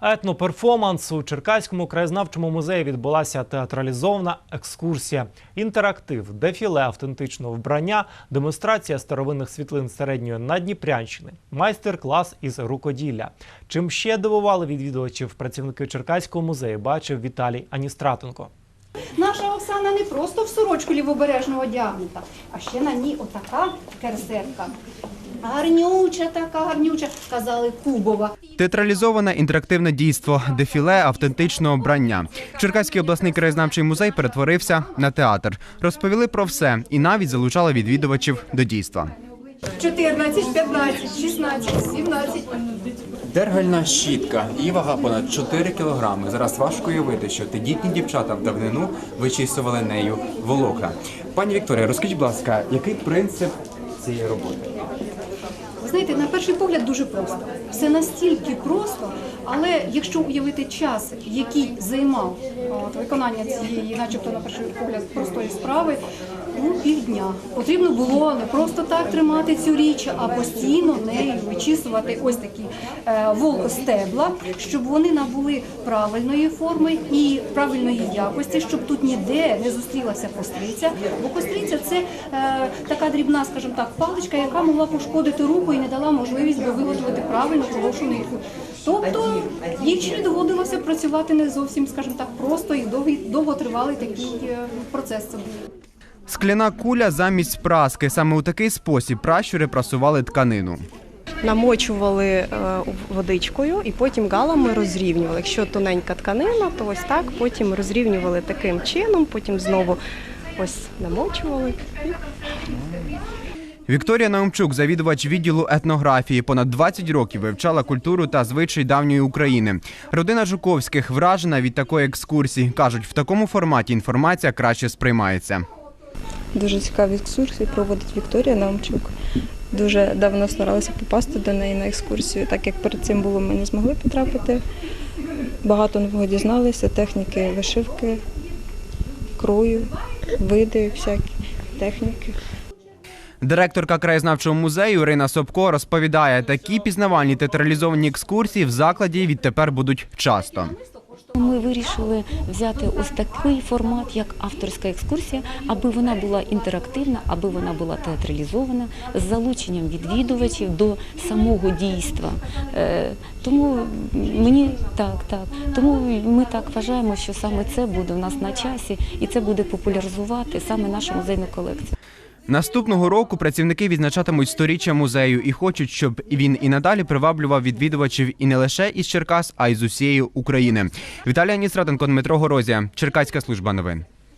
Етноперформанс у Черкаському краєзнавчому музеї відбулася театралізована екскурсія, інтерактив, дефіле автентичного вбрання, демонстрація старовинних світлин середньої Надніпрянщини, майстер-клас із рукоділля. Чим ще дивували відвідувачів працівники Черкаського музею, бачив Віталій Аністратенко. Наша Оксана не просто в сорочку лівобережного одягнута, а ще на ній отака керсетка. Гарнюча така, гарнюча, казали Кубова. Театралізоване інтерактивне дійство, дефіле автентичного брання. Черкаський обласний краєзнавчий музей перетворився на театр. Розповіли про все і навіть залучали відвідувачів до дійства. 14, 15, 16, 17. Дергальна щітка, її вага понад 4 кілограми. Зараз важко уявити, що тендітні дівчата в давнину вичісували нею волокна. Пані Вікторія, розкажіть, будь ласка, який принцип цієї роботи? Знаєте, на перший погляд дуже просто. Все настільки просто, але якщо уявити час, який займав от, виконання цієї, начебто на перший погляд, простої справи, ну півдня. Потрібно було не просто так тримати цю річ, а постійно нею вичісувати ось такі е, волостебла, щоб вони набули правильної форми і правильної якості, щоб тут ніде не зустрілася костриця. Бо костриця це е, така дрібна, скажімо так, паличка, яка могла пошкодити руку і не дала можливість би виготовити правильно хорошу нитку. Тобто дівчині доводилося працювати не зовсім, скажімо так, просто і довготривалий такий е, процес. Це був. Скляна куля замість праски. Саме у такий спосіб пращури прасували тканину. намочували е, водичкою і потім галами розрівнювали. Якщо тоненька тканина, то ось так потім розрівнювали таким чином, потім знову ось намочували. Вікторія Наумчук, завідувач відділу етнографії, понад 20 років вивчала культуру та звичай давньої України. Родина Жуковських вражена від такої екскурсії. кажуть, в такому форматі інформація краще сприймається. Дуже цікаві екскурсії проводить Вікторія Наумчук. Дуже давно старалися попасти до неї на екскурсію, так як перед цим було, ми не змогли потрапити. Багато нового дізналися, техніки вишивки, крою, види, всякі техніки. Директорка краєзнавчого музею Ірина Собко розповідає, такі пізнавальні театралізовані екскурсії в закладі відтепер будуть часто. Ми вирішили взяти ось такий формат, як авторська екскурсія, аби вона була інтерактивна, аби вона була театралізована з залученням відвідувачів до самого дійства. Е, Тому мені так, так. Тому ми так вважаємо, що саме це буде у нас на часі, і це буде популяризувати саме нашу музейну колекцію. Наступного року працівники відзначатимуть сторіччя музею і хочуть, щоб він і надалі приваблював відвідувачів і не лише із Черкас, а й з усієї України. Віталія Ністратенко, Дмитро Горозія, Черкаська служба новин.